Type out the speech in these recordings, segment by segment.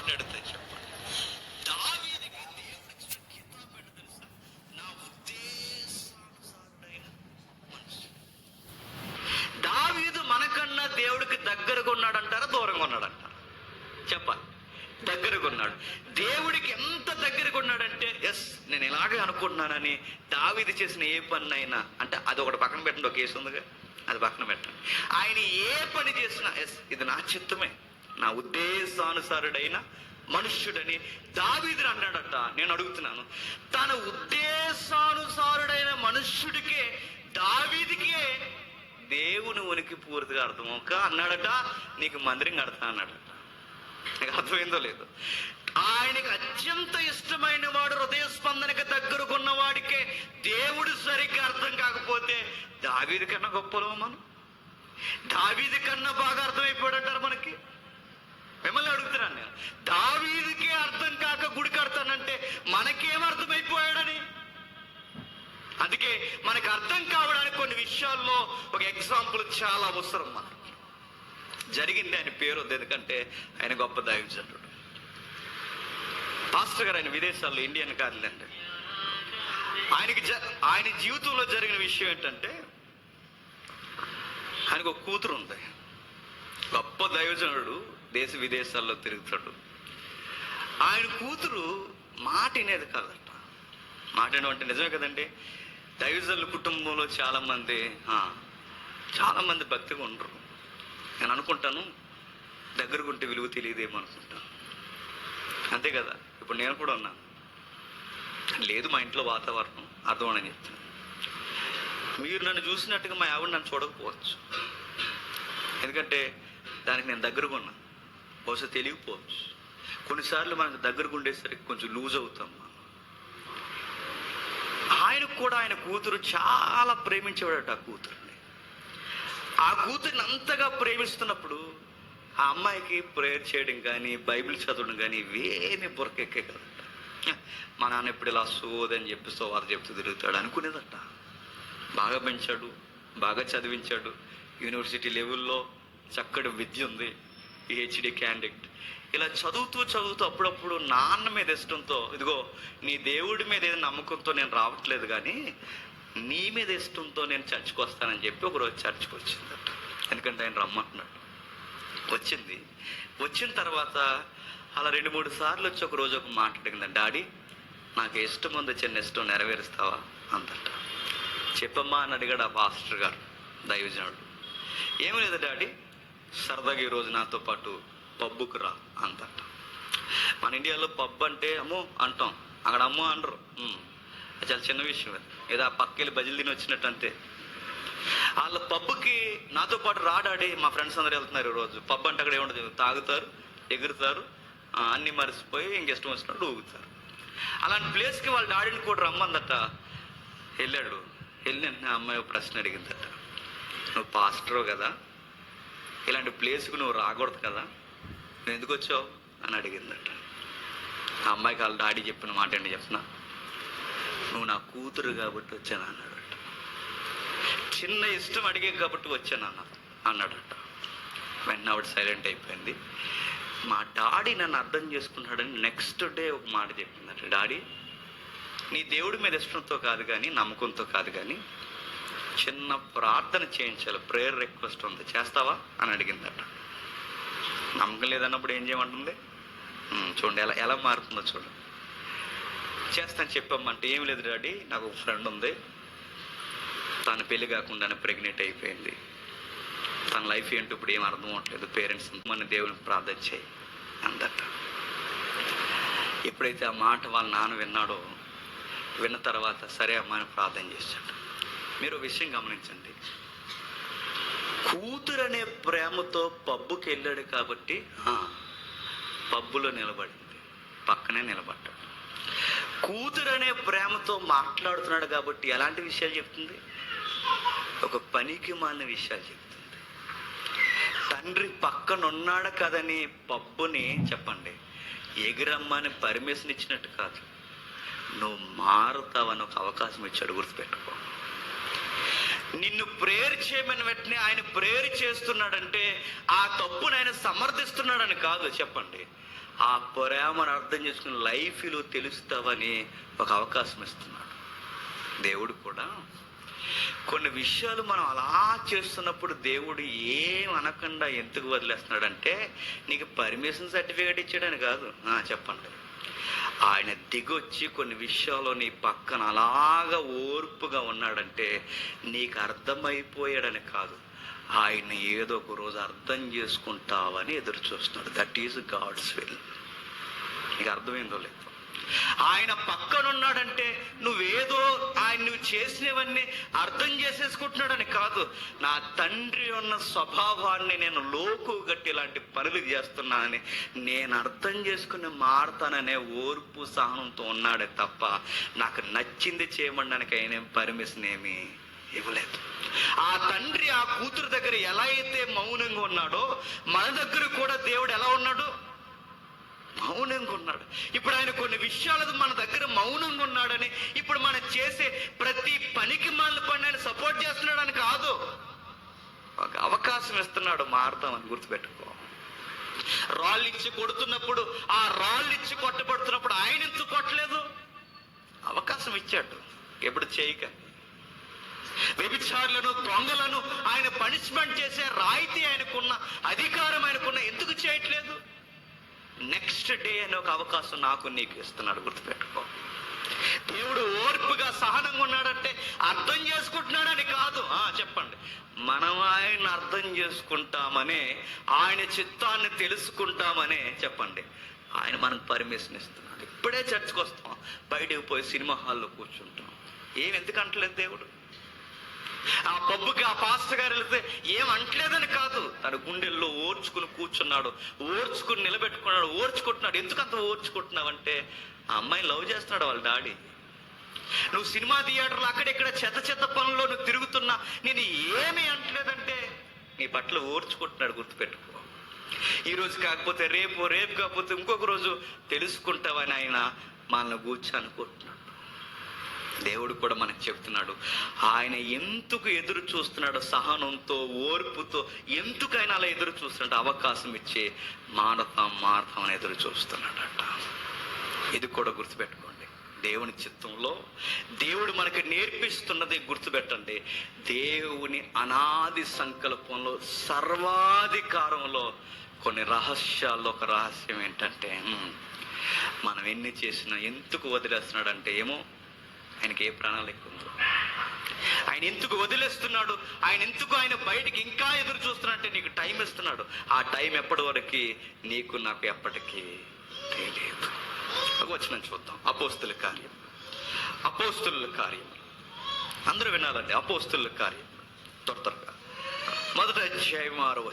మాట్లాడితే చెప్పండి. దేవుడు ఇచ్చిన కితాబ్ ఏంటో తెలుసా? నా ఉద్దేశానుసారుడైన మనిషి. దావీదు మనకన్నా దేవుడికి దగ్గరగా ఉన్నాడంటారా దూరంగా ఉన్నాడంటారా? చెప్పాలి. దగ్గరగా ఉన్నాడు. దేవుడికి ఎంత దగ్గరగా ఉన్నాడంటే ఎస్ నేను ఇలాగే అనుకుంటున్నానని దావీదు చేసిన ఏ పని అయినా అంటే అది ఒకటి పక్కన పెట్టండి ఒక కేసు ఉందిగా. అది పక్కన పెట్టండి. ఆయన ఏ పని చేసినా ఎస్ ఇది నా చిత్తమే. నా ఉద్దేశానుసారుడైన మనుష్యుడని దావీదుని అన్నాడట. నేను అడుగుతున్నాను. తన ఉద్దేశానుసారుడైన మనుష్యుడికే దావీదికే దేవుని ఉనికి పూర్తిగా అర్థమవుక అన్నాడట. నీకు మందిరం కడతా అన్నాడట. నీకు అర్థమైందో లేదు. ఆయనకి అత్యంత ఇష్టమైన వాడు హృదయ స్పందనకి దగ్గరకున్న వాడికే దేవుడు సరిగ్గా అర్థం కాకపోతే దావీది కన్నా గొప్పలో మనం. దావీది కన్నా బాగా అర్థమైపోయాడంటారు మనకి. మిమ్మల్ని అడుగుతున్నాను నేను. దావీదికే అర్థం కాక గుడి కడతానంటే మనకేం అర్థమైపోయాడని? అందుకే మనకు అర్థం కావడానికి కొన్ని విషయాల్లో ఒక ఎగ్జాంపుల్ చాలా అవసరం మనకి. జరిగింది ఆయన పేరు వద్దు ఎందుకంటే ఆయన గొప్ప దైవజనుడు. పాస్టర్ గారు ఆయన విదేశాల్లో ఇండియన్ కాదులేండి ఆయనకి జ ఆయన జీవితంలో జరిగిన విషయం ఏంటంటే ఆయనకు ఒక కూతురు ఉంది. గొప్ప దైవజనుడు. దేశ విదేశాల్లో తిరుగుతాడు. ఆయన కూతురు మాట వినేది కాదట. మాట వినడం అంటే నిజమే కదండి? దైవజనుల కుటుంబంలో చాలామంది చాలామంది భక్తిగా ఉండరు. నేను అనుకుంటాను దగ్గరకు ఉంటే విలువ తెలియదేమో అనుకుంటాను. అంతే కదా? ఇప్పుడు నేను కూడా ఉన్నాను. లేదు మా ఇంట్లో వాతావరణం అర్థమని చెప్తాను మీరు నన్ను చూసినట్టుగా మా ఆవిడ నన్ను చూడకపోవచ్చు. ఎందుకంటే దానికి నేను దగ్గరగా ఉన్నా బహుశా తెలియకపోవచ్చు. కొన్నిసార్లు మనకు దగ్గరకు ఉండేసరికి కొంచెం లూజ్ అవుతాం మనం. ఆయనకు కూడా ఆయన కూతురు చాలా ప్రేమించేవాడట ఆ కూతురుని. ఆ కూతురిని అంతగా ప్రేమిస్తున్నప్పుడు ఆ అమ్మాయికి ప్రేయర్ చేయడం కానీ బైబిల్ చదవడం కానీ ఇవేమి బురకెక్కే కదట. మా నాన్న ఎప్పుడు ఇలా సోదని చెప్పి సోవారు చెప్తూ తిరుగుతాడు అనుకునేదట. బాగా పెంచాడు బాగా చదివించాడు. యూనివర్సిటీ లెవెల్లో చక్కటి విద్య ఉంది. పిహెచ్డి క్యాండిడేట్ ఇలా చదువుతూ చదువుతూ అప్పుడప్పుడు నాన్న మీద ఇష్టంతో ఇదిగో నీ దేవుడి మీద ఏదో నమ్మకంతో నేను రావట్లేదు కానీ నీ మీద ఇష్టంతో నేను చర్చికి వస్తానని చెప్పి ఒకరోజు చర్చికి వచ్చిందట. ఎందుకంటే ఆయన రమ్మంటున్నాడు. వచ్చింది. వచ్చిన తర్వాత అలా రెండు మూడు సార్లు వచ్చి ఒక రోజు ఒక మాట అడిగింది డాడీ నాకు ఇష్టం ఉంది చిన్న ఇష్టం నెరవేరుస్తావా? అంతట చెప్పమ్మా అని అడిగాడు ఆ పాస్టర్ గారు దైవజనుడు. ఏమి లేదు డాడీ సరదాగా ఈరోజు నాతో పాటు పబ్బుకు రా అంతట మన ఇండియాలో పబ్ అంటే అమ్మో అంటాం. అక్కడ అమ్మో అనరు. చాలా చిన్న విషయం అది. ఏదో ఆ పక్కెళ్ళి బజిల్ తిని వచ్చినట్టు అంతే. వాళ్ళ పబ్కి నాతో పాటు రాడాడి మా ఫ్రెండ్స్ అందరూ వెళ్తున్నారు ఈరోజు పబ్ అంటే అక్కడ ఏముండదు. తాగుతారు ఎగురుతారు అన్నీ మరిసిపోయి ఇంకెష్టం వచ్చినట్టు ఊగుతారు. అలాంటి ప్లేస్కి వాళ్ళ డాడీని కూడా రమ్మందట. వెళ్ళాడు. వెళ్ళిన నా అమ్మాయి ఒక ప్రశ్న అడిగిందట. నువ్వు పాస్టరో కదా? ఇలాంటి ప్లేస్కి నువ్వు రాకూడదు కదా? నువ్వు ఎందుకు వచ్చావు? అని అడిగిందట. ఆ అమ్మాయికి వాళ్ళ డాడీ చెప్పిన మాట ఏంటి చెప్పిన నువ్వు నా కూతురు కాబట్టి వచ్చాను అన్నాడట. చిన్న ఇష్టం అడిగే కాబట్టి వచ్చాను అన్న అన్నాడట. వెంటనే ఆవిడ సైలెంట్ అయిపోయింది. మా డాడీ నన్ను అర్థం చేసుకున్నాడని నెక్స్ట్ డే ఒక మాట చెప్పిందట. డాడీ నీ దేవుడి మీద ఇష్టంతో కాదు కానీ నమ్మకంతో కాదు కానీ చిన్న ప్రార్థన చేయించాలి. ప్రేయర్ రిక్వెస్ట్ ఉంది. చేస్తావా? అని అడిగిందట. నమ్మకం లేదన్నప్పుడు ఏం చేయమంటుంది? చూడండి ఎలా ఎలా మారుతుందో చూడండి. చేస్తాను చెప్పామంటే ఏం లేదు డాడీ నాకు ఒక ఫ్రెండ్ ఉంది. తన పెళ్ళి కాకుండానే ప్రెగ్నెంట్ అయిపోయింది. తన లైఫ్ ఏంటో ఇప్పుడు ఏం అర్థం అవట్లేదు పేరెంట్స్ మన దేవుని ప్రార్థన చేయి అందట. ఎప్పుడైతే ఆ మాట వాళ్ళ నాన్న విన్నాడో విన్న తర్వాత సరే అమ్మా అని ప్రార్థన చేశాడు. మీరు విషయం గమనించండి. కూతురు అనే ప్రేమతో పబ్బుకి వెళ్ళాడు కాబట్టి పబ్బులో నిలబడింది. పక్కనే నిలబడ్డాడు. కూతురు అనే ప్రేమతో మాట్లాడుతున్నాడు కాబట్టి ఎలాంటి విషయాలు చెప్తుంది? ఒక పనికి మాలిన విషయాలు చెప్తుంది. తండ్రి పక్కన ఉన్నాడు కదని పబ్బుని చెప్పండి. ఎగిరమ్మని పర్మిషన్ ఇచ్చినట్టు కాదు. నువ్వు మారుతావని ఒక అవకాశం ఇచ్చాడు గుర్తుపెట్టుకో. నిన్ను ప్రేయర్ చేయమని వెంటనే ఆయన ప్రేయర్ చేస్తున్నాడంటే ఆ తప్పును ఆయన సమర్థిస్తున్నాడని కాదు చెప్పండి. ఆ ప్రేమను అర్థం చేసుకుని లైఫ్లో తెలుస్తావని ఒక అవకాశం ఇస్తున్నాడు. దేవుడు కూడా. కొన్ని విషయాలు మనం అలా చేస్తున్నప్పుడు దేవుడు ఏం అనకుండా ఎందుకు వదిలేస్తున్నాడంటే నీకు పర్మిషన్ సర్టిఫికేట్ ఇచ్చాడని కాదు. చెప్పండి. ఆయన దిగొచ్చి కొన్ని విషయాల్లో నీ పక్కన అలాగా ఓర్పుగా ఉన్నాడంటే నీకు అర్థమైపోయాడని కాదు. ఆయన ఏదో ఒక రోజు అర్థం చేసుకుంటావని ఎదురు చూస్తున్నాడు దట్ ఈజ్ గాడ్స్ విల్ నీకు అర్థమైందో లేదు. ఆయన పక్కనున్నాడంటే నువ్వేదో ఆయన నువ్వు చేసినవన్నీ అర్థం చేసేసుకుంటున్నాడని కాదు. నా తండ్రి ఉన్న స్వభావాన్ని నేను లోకు గట్టి ఇలాంటి పనులు చేస్తున్నానని నేను అర్థం చేసుకుని మారతాననే ఓర్పు సహనంతో ఉన్నాడే తప్ప నాకు నచ్చింది చేయమనడానికి ఆయన పర్మిషన్ ఏమి ఇవ్వలేదు. ఆ తండ్రి ఆ కూతురు దగ్గర ఎలా అయితే మౌనంగా ఉన్నాడో మన దగ్గర కూడా దేవుడు ఎలా ఉన్నాడు? మౌనంగా ఉన్నాడు. ఇప్పుడు ఆయన కొన్ని విషయాలు మన దగ్గర మౌనంగా ఉన్నాడని ఇప్పుడు మనం చేసే ప్రతి పనికి మన పని ఆయన సపోర్ట్ చేస్తున్నాడని కాదు. ఒక అవకాశం ఇస్తున్నాడు మారుతామని గుర్తుపెట్టుకో. రాళ్ళు ఇచ్చి కొడుతున్నప్పుడు ఆ రాళ్ళు ఇచ్చి కొట్టబడుతున్నప్పుడు ఆయన ఎందుకు కొట్టలేదు? అవకాశం ఇచ్చాడు. ఎప్పుడు చేయక. వ్యభిచారులను దొంగలను ఆయన పనిష్మెంట్ చేసే రాయితీ ఆయనకున్న అధికారం ఆయనకున్న ఎందుకు చేయట్లేదు? నెక్స్ట్ డే అనే ఒక అవకాశం నాకు నీకు ఇస్తున్నాడు గుర్తుపెట్టుకో. దేవుడు ఓర్పుగా సహనంగా ఉన్నాడంటే అర్థం చేసుకుంటున్నాడని కాదు. చెప్పండి. మనం ఆయన అర్థం చేసుకుంటామనే ఆయన చిత్తాన్ని తెలుసుకుంటామనే చెప్పండి. ఆయన మనకు పర్మిషన్ ఇస్తున్నాడు. ఇప్పుడే చర్చకు వస్తాం. బయటకు పోయి సినిమా హాల్లో కూర్చుంటాం. ఏం ఎందుకు అంటలేదు దేవుడు? ఆ పబ్బుకి ఆ పాస్టర్ గారు వెళితే ఏం అంటలేదని కాదు. తన గుండెల్లో ఓర్చుకుని కూర్చున్నాడు. ఓర్చుకుని నిలబెట్టుకున్నాడు. ఓర్చుకుంటున్నాడు. ఎందుకు అంత ఓర్చుకుంటున్నావు అంటే ఆ అమ్మాయిని లవ్ చేస్తున్నాడు వాళ్ళ డాడీ. నువ్వు సినిమా థియేటర్లో అక్కడెక్కడ చెత్త చెత్త పనుల్లో నువ్వు తిరుగుతున్నా నేను ఏమీ అంటలేదంటే నీ పట్ల ఓర్చుకుంటున్నాడు గుర్తుపెట్టుకో. ఈ రోజు కాకపోతే రేపు రేపు కాకపోతే ఇంకొక రోజు తెలుసుకుంటావని ఆయన మనల్ని కూర్చో అనుకుంటున్నాడు. దేవుడు కూడా మనకు చెప్తున్నాడు ఆయన ఎందుకు ఎదురు చూస్తున్నాడు సహనంతో ఓర్పుతో ఎందుకు ఆయన అలా ఎదురు చూస్తున్నాడు అవకాశం ఇచ్చి మారతాం మారతాం అని ఎదురు చూస్తున్నాడట. ఇది కూడా గుర్తుపెట్టుకోండి. దేవుని చిత్తంలో దేవుడు మనకి నేర్పిస్తున్నది గుర్తుపెట్టండి. దేవుని అనాది సంకల్పంలో సర్వాధికారంలో కొన్ని రహస్యాల్లో ఒక రహస్యం ఏంటంటే మనం ఎన్ని చేసినా ఎందుకు వదిలేస్తున్నాడంటే ఏమో ఆయనకి ఏ ప్రణాళిక ఉందో ఆయన ఎందుకు వదిలేస్తున్నాడు? ఆయన ఎందుకు ఆయన బయటికి ఇంకా ఎదురు చూస్తున్నాడంటే నీకు టైం ఇస్తున్నాడు. ఆ టైం ఎప్పటి వరకు? నీకు నాకు ఎప్పటికీ తెలియదు. ఒక చూద్దాం. అపోస్తుల కార్యం. అపోస్తుల కార్యం. అందరూ వినాలండి. అపోస్తుల కార్యం. త్వర త్వరగా. మొదట అధ్యాయం ఆరో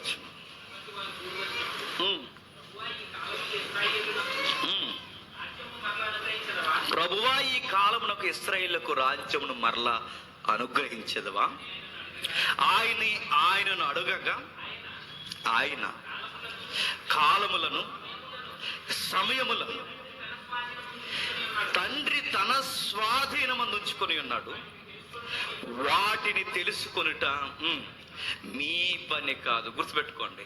ప్రభువా ఈ కాలమునకు ఇస్రాయేళ్ళకు రాజ్యమును మరలా అనుగ్రహించదవా? ఆయన ఆయనను అడగగా ఆయన కాలములను సమయములను తండ్రి తన స్వాధీనమందుంచుకొని ఉన్నాడు. వాటిని తెలుసుకొనుట మీ పని కాదు గుర్తుపెట్టుకోండి.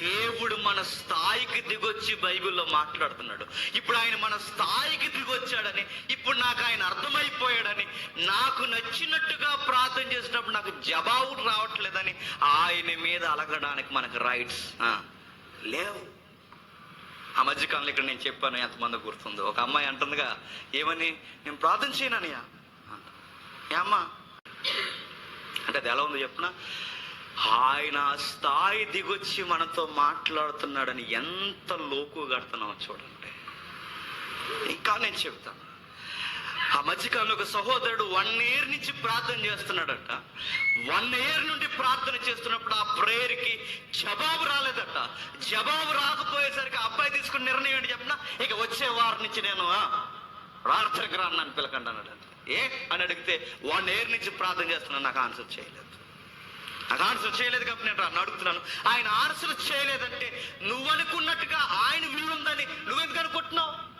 దేవుడు మన స్థాయికి దిగొచ్చి బైబిల్లో మాట్లాడుతున్నాడు. ఇప్పుడు ఆయన మన స్థాయికి దిగొచ్చాడని ఇప్పుడు నాకు ఆయన అర్థమైపోయాడని నాకు నచ్చినట్టుగా ప్రార్థన చేసినప్పుడు నాకు జవాబు రావట్లేదని ఆయన మీద అలగడానికి మనకు రైట్స్ లేవు. ఆ మధ్యకాలంలో ఇక్కడ నేను చెప్పాను ఎంతమంది గుర్తుందో. ఒక అమ్మాయి అంటుందిగా ఏమని? నేను ప్రార్థన చేయననియా? అంట. ఏ అమ్మా అంటే అది ఎలా ఉందో చెప్పిన ఆయన స్థాయి దిగొచ్చి మనతో మాట్లాడుతున్నాడని ఎంత లోకు కడుతున్నావు చూడండి. ఇంకా నేను చెప్తాను ఆ మధ్యకాలంలో ఒక సహోదరుడు వన్ ఇయర్ నుంచి ప్రార్థన చేస్తున్నాడట. వన్ ఇయర్ నుండి ప్రార్థన చేస్తున్నప్పుడు ఆ ప్రేయర్కి జవాబు రాలేదట. జవాబు రాకపోయేసరికి ఆ అబ్బాయి తీసుకున్న నిర్ణయం ఏంటి చెప్పిన? ఇక వచ్చే వారం నుంచి నేను ప్రార్థనకు రాను నన్ను పిలకండి అన్నాడు ఏ? అని అడిగితే వన్ ఇయర్ నుంచి ప్రార్థన చేస్తున్నాను నాకు ఆన్సర్ చేయలేదు. నాకు ఆన్సర్ చేయలేదు కాబట్టి నేను రాను అడుగుతున్నాను. ఆయన ఆన్సర్ చేయలేదంటే నువ్వు అనుకున్నట్టుగా ఆయన విల్లు ఉందని నువ్వెందుకు అనుకుంటున్నావు?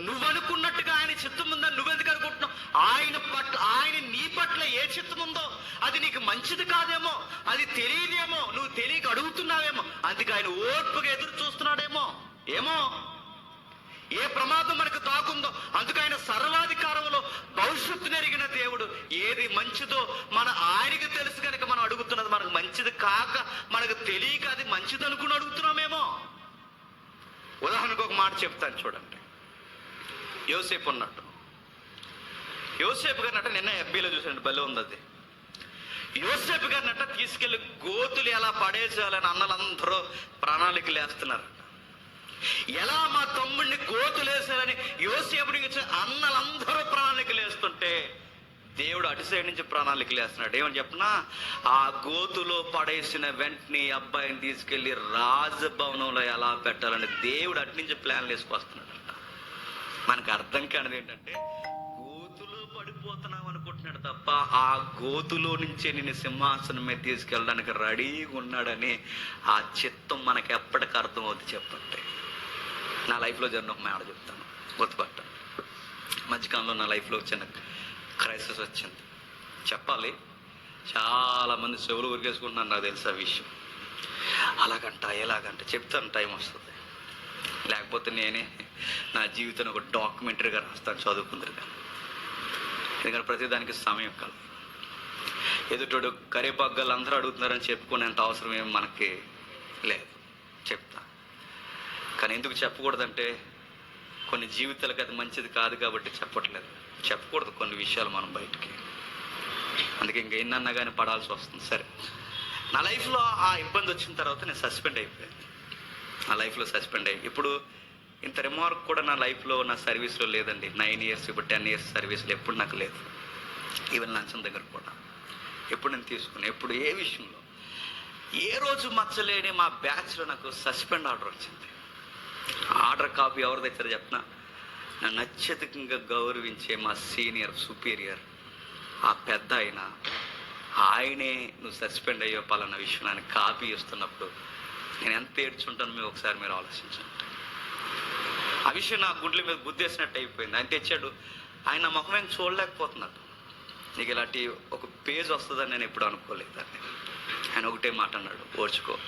నువ్వు అనుకున్నట్టుగా ఆయన చిత్తం ఉందని నువ్వెందుకు అనుకుంటున్నావు? ఆయన పట్ల ఆయన నీ పట్ల ఏ చిత్తం ఉందో అది నీకు మంచిది కాదేమో అది తెలియదేమో నువ్వు తెలియక అడుగుతున్నావేమో అందుకే ఆయన ఓర్పుగా ఎదురు చూస్తున్నాడేమో. ఏమో? ఏ ప్రమాదం మనకు తాకుందో అందుకు ఆయన సర్వాధికారంలో భవిష్యత్తు నెరిగిన దేవుడు. ఏది మంచిదో మన ఆయనకి తెలుసు కనుక మనం అడుగుతున్నది మనకు మంచిది కాక మనకు తెలియక అది మంచిది అనుకుని అడుగుతున్నామేమో. ఉదాహరణకు ఒక మాట చెప్తాను చూడండి. యోసేపు ఉన్నట్టు యోసేపు గారినట్ట నిన్న ఎఫ్బీలో చూసాను భలే ఉంది అది. యోసేపు గారినట్ట తీసుకెళ్ళి గోతులు ఎలా పడేసేయాలని అన్నలందరూ ప్రణాళికలు వేస్తున్నారు. ఎలా మా తమ్ముడిని గోతులేసారని యోసేపుని అన్నలందరూ ప్రణాళికలు వేస్తుంటే దేవుడు అటు సైడ్ నుంచి ప్రణాళికలు వేస్తున్నాడు ఏమని చెప్పినా? ఆ గోతులో పడేసిన వెంటనే అబ్బాయిని తీసుకెళ్ళి రాజభవనంలో ఎలా పెట్టాలని దేవుడు అటు నుంచి ప్లాన్లు వేసుకొస్తున్నాడు మనకు అర్థం కానిది ఏంటంటే గోతులో పడిపోతున్నాం అనుకుంటున్నాడు తప్ప ఆ గోతులో నుంచే నేను సింహాసనం మీద తీసుకెళ్ళడానికి రెడీగా ఉన్నాడని ఆ చిత్తం మనకి ఎప్పటికి అర్థం అవుతుంది చెప్పండి నా లైఫ్లో జరిగిన ఒక మాట చెప్తాను. గుర్తుపట్ట. మధ్యకాలంలో నా లైఫ్లో వచ్చిన క్రైసిస్ వచ్చింది. చెప్పాలి చాలామంది చెవులు ఉరికేసుకుంటున్నారు నాకు తెలుసు ఆ విషయం. అలాగంట ఎలాగంట చెప్తాను టైం వస్తుంది. లేకపోతే నేనే నా జీవితాన్ని ఒక డాక్యుమెంటరీగా రాస్తాను చదువుకుందరుగా. ఎందుకంటే ప్రతిదానికి సమయం కలదు ఎదుటోడు కరేపాగ్గాలు అందరూ అడుగుతున్నారని చెప్పుకునేంత అవసరం ఏం మనకి లేదు. చెప్తాను కానీ ఎందుకు చెప్పకూడదంటే కొన్ని జీవితాలకు అది మంచిది కాదు కాబట్టి చెప్పట్లేదు. చెప్పకూడదు కొన్ని విషయాలు మనం బయటికి. అందుకే ఇంకా ఎన్నన్నా కానీ పడాల్సి వస్తుంది. సరే. నా లైఫ్లో ఆ ఇబ్బంది వచ్చిన తర్వాత నేను సస్పెండ్ అయిపోయాను నా లైఫ్లో సస్పెండ్ అయ్యి. ఇప్పుడు ఇంత రిమార్క్ కూడా నా లైఫ్లో నా సర్వీస్లో లేదండి. నైన్ ఇయర్స్ ఇప్పుడు టెన్ ఇయర్స్ సర్వీస్లో ఎప్పుడు నాకు లేదు ఈవెన్ లంచం దగ్గర కూడా. ఎప్పుడు నేను తీసుకున్నాను ఎప్పుడు ఏ విషయంలో. ఏ రోజు మచ్చలేని మా బ్యాచ్లో నాకు సస్పెండ్ ఆర్డర్ వచ్చింది. ఆర్డర్ కాపీ ఎవరు తెచ్చారు చెప్పిన నన్ను అత్యధికంగా గౌరవించే మా సీనియర్ సుపీరియర్ ఆ పెద్ద ఆయన ఆయనే నువ్వు సస్పెండ్ అయ్యో పలానా విషయం ఆయన కాపీ ఇస్తున్నప్పుడు నేను ఎంత ఏడ్చుంటాను మీరు ఒకసారి మీరు ఆలోచించండి. ఆ విషయం నా గుడ్ల మీద గుద్దేసినట్టు అయిపోయింది. ఆయన తెచ్చాడు. ఆయన నా ముఖం ఏం చూడలేకపోతున్నాడు. నీకు ఇలాంటి ఒక పేజ్ వస్తుందని నేను ఎప్పుడు అనుకోలేదు. దాన్ని ఆయన ఒకటే మాట అన్నాడు. ఓర్చుకో.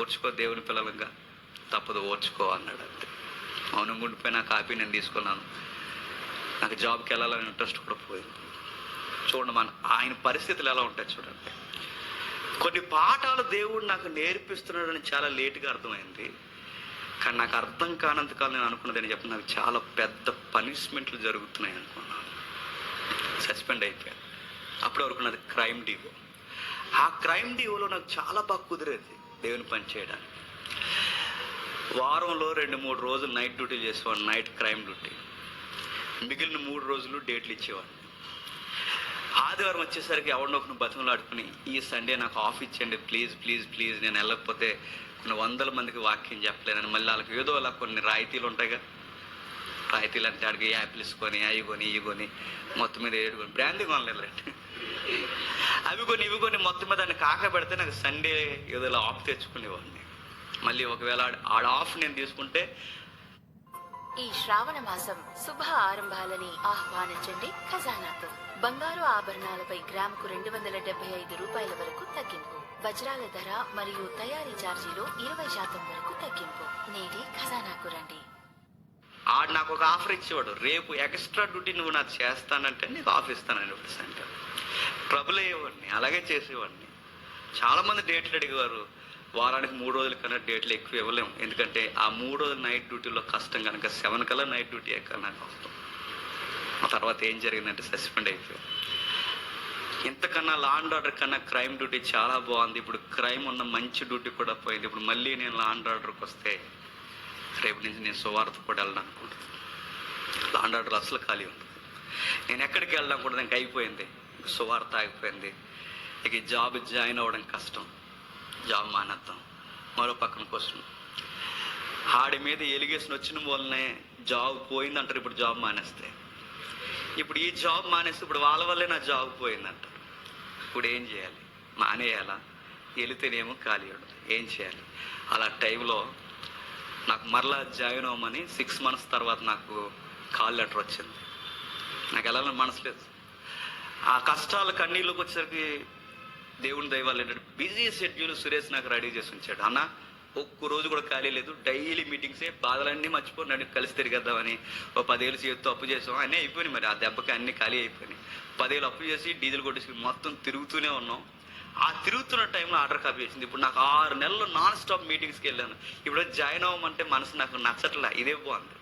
ఓర్చుకో దేవుని పిల్లలంగా. తప్పదు ఓర్చుకో అన్నాడు అంతే. మౌనం గుండిపోయిన కాపీ నేను తీసుకున్నాను. నాకు జాబ్కి వెళ్ళాలని ఇంట్రెస్ట్ కూడా పోయింది. చూడండి మన ఆయన పరిస్థితులు ఎలా ఉంటాయి చూడండి. కొన్ని పాఠాలు దేవుడు నాకు నేర్పిస్తున్నాడని చాలా లేటుగా అర్థమైంది. కానీ నాకు అర్థం కానంత కాలం నేను అనుకున్నదని చెప్పి నాకు చాలా పెద్ద పనిష్మెంట్లు జరుగుతున్నాయి అనుకున్నాను. సస్పెండ్ అయిపోయాను. అప్పటి వరకు నాది క్రైమ్ డివో. ఆ క్రైమ్ డివోలో నాకు చాలా బాగా కుదిరేది దేవుని పని చేయడానికి. వారంలో రెండు మూడు రోజులు నైట్ డ్యూటీ చేసేవాడిని నైట్ క్రైమ్ డ్యూటీ మిగిలిన మూడు రోజులు డేట్లు ఇచ్చేవాడిని ఆదివారం వచ్చేసరికి ఎవరినో ఒకరిని బతుకులు ఆడుకుని ఈ సండే నాకు ఆఫ్ ఇచ్చేయండి ప్లీజ్ ప్లీజ్ ప్లీజ్ నేను వెళ్ళకపోతే కొన్ని వందల మందికి వాక్యం చెప్పలేనని మళ్ళీ వాళ్ళకి ఏదో అలా కొన్ని రాయితీలు ఉంటాయిగా రాయితీలు అంటే అడిగి యాపిల్స్ కొని అవి కొని ఇవి కొని మొత్తం మీద ఏడు కొని బ్రాందీ కొనలేదండి అవి కొని ఇవి కొని మొత్తం మీద దాన్ని కాక పెడితే నాకు సండే ఏదో ఇలా ఆఫ్ తెచ్చుకునేవాడిని. మళ్ళీ ఒకవేళ ఆడ- ఆఫ్ నేను తీసుకుంటే ఈ శ్రావణ మాసం శుభ ఆరంభాలని ఆహ్వానించండి ఖజానాతో. బంగారు ఆభరణాలపై గ్రాముకు రెండు వందల డెబ్బై ఐదు రూపాయల వరకు తగ్గింపు. వజ్రాల ధర మరియు తయారీ ఛార్జీలో ఇరవై శాతం వరకు తగ్గింపు. నేడే ఖజానాకు రండి. ఆడు నాకు ఒక ఆఫర్ ఇచ్చేవాడు. రేపు ఎక్స్ట్రా డ్యూటీ నువ్వు నాకు చేస్తానంటే నీకు ఆఫ్ ఇస్తానని అంటే ట్రబుల్ అయ్యేవాడిని అలాగే చేసేవాడిని. చాలామంది డేట్లు అడిగేవారు. వారానికి మూడు రోజుల కన్నా డేట్లు ఎక్కువ ఇవ్వలేము. ఎందుకంటే ఆ మూడు రోజుల నైట్ డ్యూటీలో కష్టం కనుక సెవెన్ కల్లా నైట్ డ్యూటీ ఎక్కడ నాకు అవసరం ఆ తర్వాత ఏం జరిగిందంటే సస్పెండ్ అయిపోయాం. ఇంతకన్నా లా అండ్ ఆర్డర్ కన్నా క్రైమ్ డ్యూటీ చాలా బాగుంది. ఇప్పుడు క్రైమ్ ఉన్న మంచి డ్యూటీ కూడా పోయింది. ఇప్పుడు మళ్ళీ నేను లా అండ్ ఆర్డర్కి వస్తే రేపు నుంచి నేను సువార్త కూడా వెళ్ళను అనుకుంటున్నాను లా అండ్ ఆర్డర్ అసలు ఖాళీ ఉంది నేను ఎక్కడికి వెళ్ళడం కూడా ఇంకా అయిపోయింది. సువార్త ఆగిపోయింది. ఇక జాబ్ జాయిన్ అవ్వడం కష్టం. జాబ్ మానేద్దాం మరో పక్కన క్వశ్చన్. ఆడి మీద ఎలిగేషన్ వచ్చిన వల్లనే జాబ్ పోయిందంటారు ఇప్పుడు జాబ్ మానేస్తే. ఇప్పుడు ఈ జాబ్ మానేస్తే ఇప్పుడు వాళ్ళ వల్లే నా జాబ్ పోయిందంటారు ఇప్పుడు ఏం చేయాలి? మానేయాలా? వెళితేనేమో ఖాళీ ఉండదు ఏం చేయాలి? అలా టైంలో నాకు మరలా జాయిన్ అవ్వమని సిక్స్ మంత్స్ తర్వాత నాకు కాల్ లెటర్ వచ్చింది. నాకు వెళ్ళాలని మనసు లేదు. ఆ కష్టాలు కన్నీళ్ళకి వచ్చేసరికి దేవుని దైవాలు ఏంటంటే బిజీ షెడ్యూల్ సురేష్ నాకు రెడీ చేసి ఉంచాడు. అన్న ఒక్క రోజు కూడా ఖాళీ లేదు. డైలీ మీటింగ్సే బాధలన్నీ మర్చిపోయి నన్ను కలిసి తిరిగేద్దామని ఓ పదేళ్ళు చేతితో అప్పు చేసాం. అన్నీ అయిపోయినాయి మరి. ఆ దెబ్బకి అన్ని ఖాళీ అయిపోయినాయి. పదేళ్ళు అప్పు చేసి డీజిల్ కొట్టేసి మొత్తం తిరుగుతూనే ఉన్నాం. ఆ తిరుగుతున్న టైంలో ఆర్డర్ కాపీ వచ్చింది ఇప్పుడు నాకు ఆరు నెలలు నాన్ స్టాప్ మీటింగ్స్కి వెళ్ళాను. ఇప్పుడు జాయిన్ అవ్వమంటే మనసు నాకు నచ్చట్లా. ఇదే బాగుంది.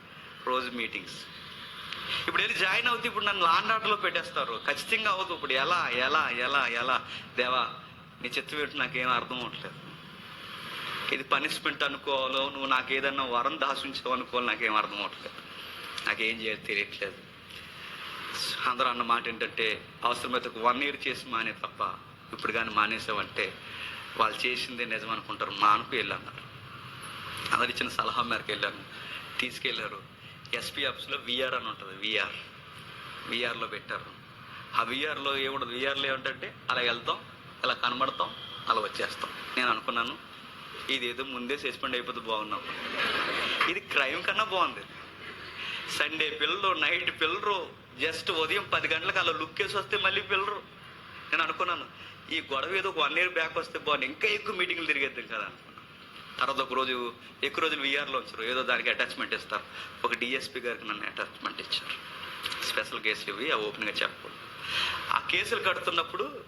రోజు మీటింగ్స్ ఇప్పుడు వెళ్ళి జాయిన్ అవుతే ఇప్పుడు నన్ను లాండ్ ఆర్డర్లో పెట్టేస్తారు. ఖచ్చితంగా అవ్వదు ఇప్పుడు ఎలా ఎలా ఎలా ఎలా? దేవా నీ చిత్తం నాకు నాకేం అర్థం అవట్లేదు ఇది పనిష్మెంట్ అనుకోవాలో నువ్వు నాకు ఏదన్నా వరం దాసించావు అనుకోవాలి నాకేం అర్థం అవట్లేదు నాకేం చేయాలి తెలియట్లేదు. అందరూ అన్న మాట ఏంటంటే అవసరమైతే ఒక వన్ ఇయర్ చేసి మానే తప్ప ఇప్పుడు కానీ మానేసావంటే వాళ్ళు చేసిందే నిజం అనుకుంటారు. మానుకు వెళ్ళాను. అందరు ఇచ్చిన సలహా మేరకు వెళ్ళాను. తీసుకెళ్ళారు ఎస్పీ ఆఫీస్లో విఆర్ అని ఉంటుంది విఆర్ విఆర్లో పెట్టారు. ఆ విఆర్లో ఏముండదు? విఆర్లో ఏమిటంటే అలా వెళ్తాం అలా కనబడతాం అలా వచ్చేస్తాం. నేను అనుకున్నాను ఇది ఏదో ముందే సస్పెండ్ అయిపోతే బాగున్నాం. ఇది క్రైమ్ కన్నా బాగుంది. Sunday pillar night pillar just ఉదయం పది గంటలకు అలా లుక్ వేసి వస్తే మళ్ళీ పిల్లరు నేను అనుకున్నాను ఈ గొడవ ఏదో వన్ ఇయర్ బ్యాక్ వస్తే బాగుంది ఇంకా ఎక్కువ మీటింగ్లు తిరిగేద్దాం కదా అనుకున్నాను. తర్వాత ఒక రోజు ఎక్కువ రోజులు విఆర్లో వచ్చారు ఏదో దానికి అటాచ్మెంట్ ఇస్తారు. ఒక డిఎస్పీ గారికి నన్ను అటాచ్మెంట్ ఇచ్చారు. స్పెషల్ కేసులు ఇవి ఆ ఓపెన్గా చెప్పకూడదు. ఆ కేసులు కడుతున్నప్పుడు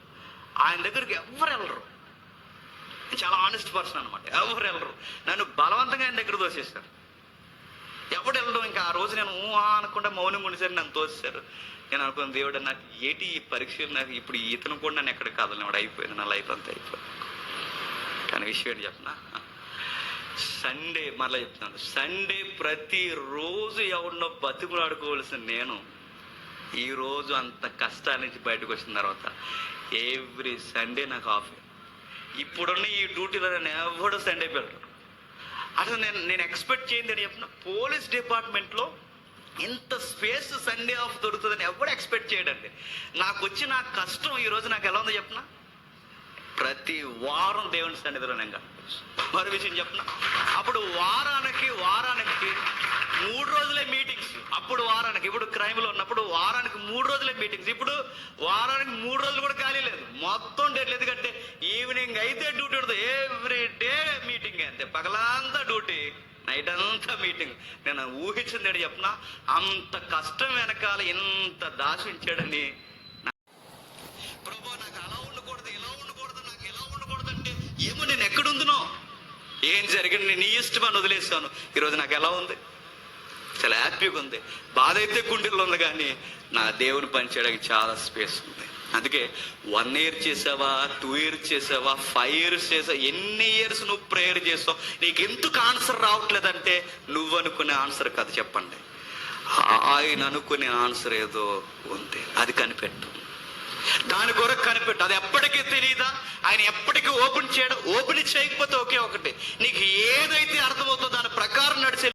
ఆయన దగ్గరికి ఎవ్వరు వెళ్ళరు. చాలా ఆనెస్ట్ పర్సన్ అనమాట ఎవరు వెళ్ళరు. నన్ను బలవంతంగా ఆయన దగ్గర దోసేస్తారు ఎవడు వెళ్ళడం? ఇంకా ఆ రోజు నేను ఊహా అనకుండా మౌనం ఉండేసరి నన్ను తోసేశారు. నేను అనుకున్న దేవుడు నాకు ఏటి ఈ పరీక్షలు? నాకు ఇప్పుడు ఈతను కూడా నన్ను ఎక్కడ కాదని అయిపోయింది నా లైఫ్ అంతా అయిపోయింది. కానీ విషయం ఏంటి చెప్పనా? సండే మరలా చెప్తున్నాను. సండే ప్రతిరోజు ఎవరినో బతుకులాడుకోవాల్సిన నేను ఈరోజు అంత కష్టాల నుంచి బయటకు వచ్చిన తర్వాత ఎవ్రీ సండే నాకు ఆఫ్ ఇప్పుడున్న ఈ డ్యూటీలో నేను ఎవడు సండే పెట్టరు అసలు నేను నేను ఎక్స్పెక్ట్ చేయండి అని చెప్పిన పోలీస్ డిపార్ట్మెంట్లో ఇంత స్పేస్ సండే ఆఫ్ దొరుకుతుందని ఎవడు ఎక్స్పెక్ట్ చేయడండి. నాకు వచ్చిన కష్టం ఈరోజు నాకు ఎలా ఉందో చెప్పినా? ప్రతి వారం దేవుని సన్నిధిలో నేను కనిపించు మరో విషయం చెప్తున్నా. అప్పుడు వారానికి వారానికి మూడు రోజులే మీటింగ్స్ అప్పుడు వారానికి ఇప్పుడు క్రైమ్లో ఉన్నప్పుడు వారానికి మూడు రోజులే మీటింగ్స్ ఇప్పుడు వారానికి మూడు రోజులు కూడా ఖాళీ లేదు. మొత్తం డేట్ లేదు ఎందుకంటే ఈవినింగ్ అయితే డ్యూటీ ఉంటుంది ఎవ్రీ డే మీటింగ్ అంతే. పగలంతా డ్యూటీ నైట్ అంతా మీటింగ్ నేను ఊహించింది చెప్పిన అంత కష్టం వెనకాల ఇంత దాచి ఏం జరిగింది? నీ ఇష్టం అని వదిలేసాను ఈరోజు నాకు ఎలా ఉంది? చాలా హ్యాపీగా ఉంది. బాధ అయితే గుండెల్లో ఉంది కానీ నా దేవుని పని చేయడానికి చాలా స్పేస్ ఉంది. అందుకే వన్ ఇయర్ చేసావా టూ ఇయర్స్ చేసావా ఫైవ్ ఇయర్స్ చేసావా ఎన్ని ఇయర్స్ నువ్వు ప్రేయర్ చేసావు? నీకు ఎందుకు ఆన్సర్ రావట్లేదంటే నువ్వు అనుకునే ఆన్సర్ కథ చెప్పండి. ఆయన అనుకునే ఆన్సర్ ఏదో ఉంది. అది కనిపెట్టు. దాని కొరకు కనిపెట్టు. అది ఎప్పటికీ తెలియదా ఆయన ఎప్పటికీ ఓపెన్ చేయడం ఓపెన్ చేయకపోతే ఒకే ఒకటి. నీకు ఏదైతే అర్థమవుతుందో దాని ప్రకారం నడిచే